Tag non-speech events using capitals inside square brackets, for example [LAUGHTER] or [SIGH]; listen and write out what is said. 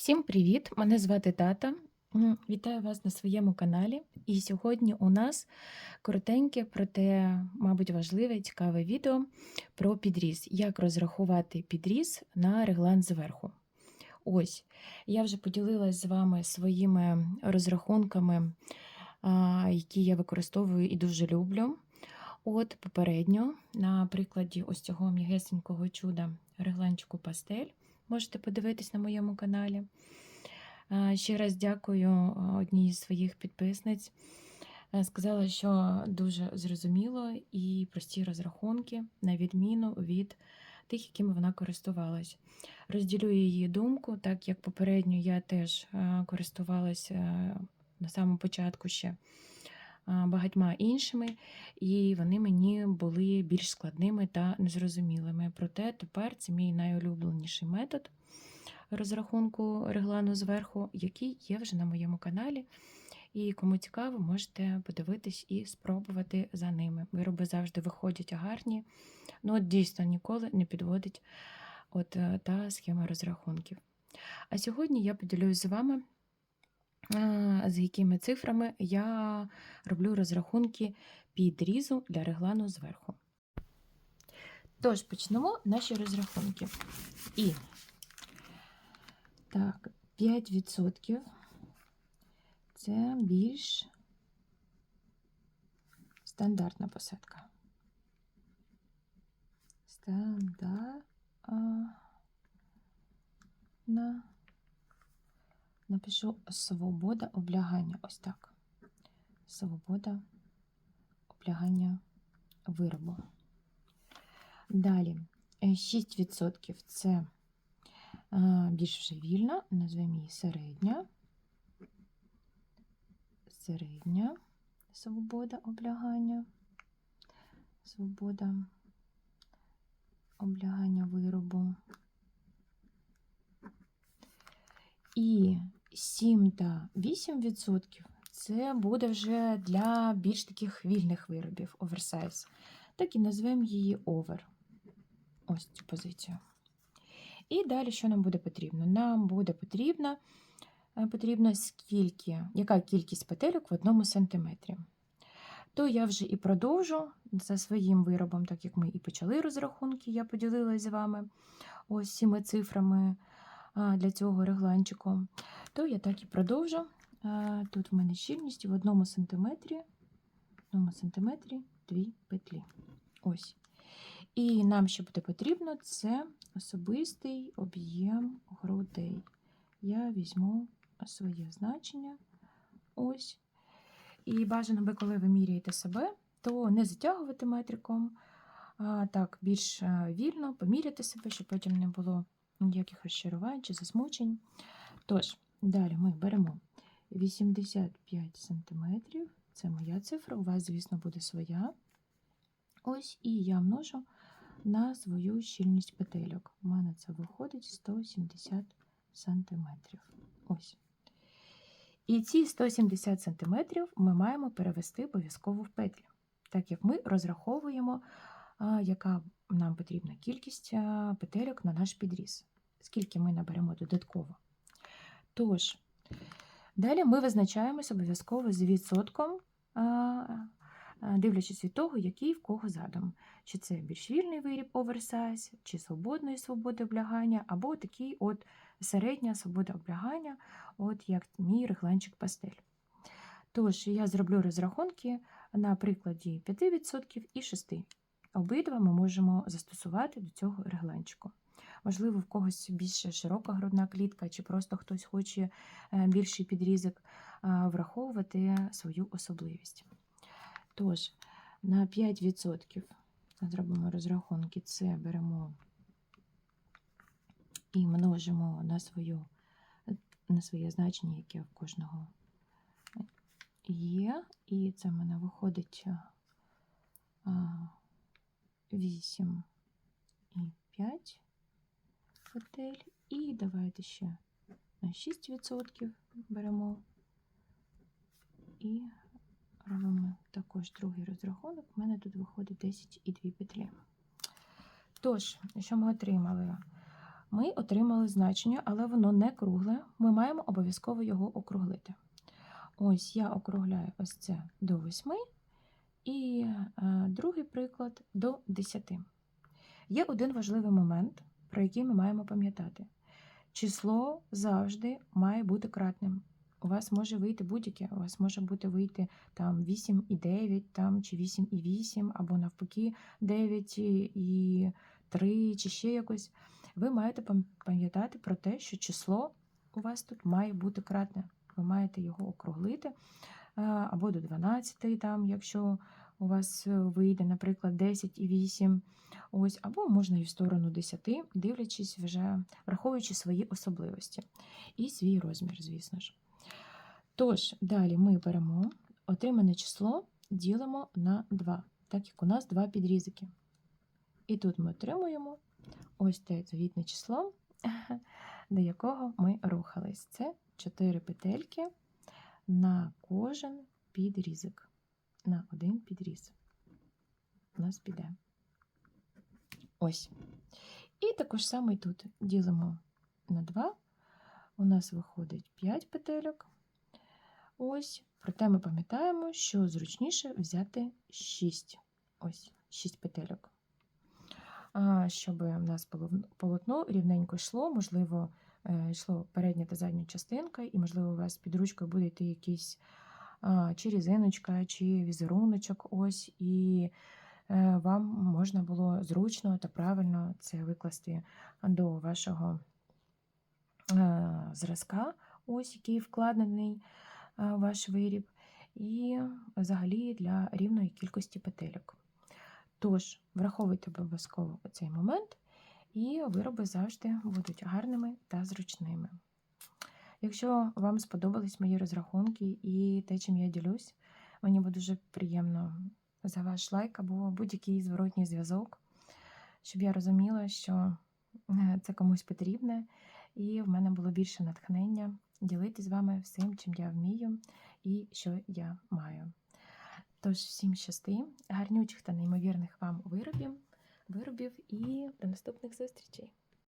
Всім привіт! Мене звати Тата. Вітаю вас на своєму каналі. І сьогодні у нас коротеньке, проте, мабуть, важливе і цікаве відео про підріз. Як розрахувати підріз на реглан зверху. Ось, я вже поділилась з вами своїми розрахунками, які я використовую і дуже люблю. От попередньо, на прикладі ось цього м'ягесенького чуда регланчику пастель. Можете подивитись на моєму каналі. Ще раз дякую одній з своїх підписниць. Е, Сказала, що дуже зрозуміло і прості розрахунки, на відміну від тих, якими вона користувалась. Розділю її думку, так як попередньо я теж е, користувалася е, на самому початку ще е, багатьма іншими, і вони мені були більш складними та незрозумілими. Проте тепер це мій найулюбленіший метод розрахунку реглану зверху, який є вже на моєму каналі. І кому цікаво, можете подивитись і спробувати за ними. Вироби завжди виходять гарні. Ну, от дійсно ніколи не підводить от е, та схема розрахунків. А сьогодні я поділюсь з вами, з якими цифрами я роблю розрахунки підрізу для реглану зверху. Тож, почнемо наші розрахунки. І так, 5% це більш стандартна посадка. Стандартна. Напишу свобода облягання. Ось так. Свобода облягання виробу. Далі 6% це більш вже вільна, назвемо її середня. Середня свобода облягання. Свобода облягання виробу. І 7 та 8% це буде вже для більш таких вільних виробів оверсайз. Так і назвемо її овер. Ось цю позицію. І далі, що нам буде потрібно? Нам буде потрібно, е, потрібно скільки, яка кількість петельок в одному сантиметрі. То я вже і продовжу за своїм виробом, так як ми і почали розрахунки, я поділилася з вами ось цими цифрами для цього регланчику. То я так і продовжу. Тут в мене щільність в одному сантиметрі, одному сантиметрі дві петлі. Ось. І нам що буде потрібно, це особистий об'єм грудей. Я візьму своє значення. Ось. І бажано би, коли ви міряєте себе, то не затягувати метриком, а так більш е, вільно поміряти себе, щоб потім не було ніяких розчарувань чи засмучень. Тож, далі ми беремо 85 см. Це моя цифра, у вас, звісно, буде своя. Ось, і я множу на свою щільність петельок. У мене це виходить 170 см. Ось. І ці 170 см ми маємо перевести обов'язково в петлі, так як ми розраховуємо, яка нам потрібна кількість а, петельок на наш підріз, скільки ми наберемо додатково. Тож, далі ми визначаємося обов'язково з відсотком. Дивлячись від того, який в кого задум. Чи це більш вільний виріб оверсайз, чи свободної свободи облягання, або такий от середня свобода облягання, от як мій регланчик пастель. Тож, я зроблю розрахунки на прикладі 5% і 6%. Обидва ми можемо застосувати до цього регланчику. Можливо, в когось більш широка грудна клітка, чи просто хтось хоче е, більший підрізок, враховувати свою особливість. Тож, на 5% зробимо розрахунки, це беремо і множимо на, свою, на своє значення, яке в кожного є. І це в мене виходить 8 і 5 петель. І давайте ще на 6% беремо і робимо також другий розрахунок. У мене тут виходить 10 і 2 петлі. Тож, що ми отримали? ми отримали значення, але воно не кругле. Ми маємо обов'язково його округлити. Ось я округляю ось це до 8 і е, другий приклад до 10. Є один важливий момент, про який ми маємо пам'ятати. Число завжди має бути кратним. У вас може вийти будь-яке, у вас може бути вийти там 8 і 9, там, чи 8 і 8, або навпаки 9 і 3, чи ще якось. Ви маєте пам'ятати про те, що число у вас тут має бути кратне. Ви маєте його округлити або до 12, там, якщо у вас е, вийде, наприклад, 10 і 8. Ось, або можна і в сторону 10, дивлячись вже, враховуючи свої особливості і свій розмір, звісно ж. Тож, далі ми беремо отримане число, ділимо на 2, так як у нас два підрізки. І тут ми отримуємо ось те звітне число, [LAUGHS] до якого ми рухались. Це 4 петельки на кожен підрізок. На один підріз. У нас піде. Ось. І також саме тут ділимо на 2. У нас виходить 5 петельок. Ось. Проте ми пам'ятаємо, що зручніше взяти 6. Ось, 6 петельок. Щоб у нас полотно рівненько йшло, можливо, йшло передня та задня частинка, і, можливо, у вас під ручкою буде йти якийсь чи різиночка, чи візеруночок. Ось, і е, вам можна було зручно та правильно це викласти до вашого е, зразка, ось який вкладений е, ваш виріб, і взагалі для рівної кількості петельок. Тож, враховуйте обов'язково цей момент, і вироби завжди будуть гарними та зручними. Якщо вам сподобались мої розрахунки і те, чим я ділюсь, мені буде дуже приємно за ваш лайк або будь-який зворотній зв'язок, щоб я розуміла, що е, це комусь потрібне, і в мене було більше натхнення ділитися з вами всім, чим я вмію і що я маю. Тож, всім щасти, гарнючих та неймовірних вам виробів, виробів і до наступних зустрічей!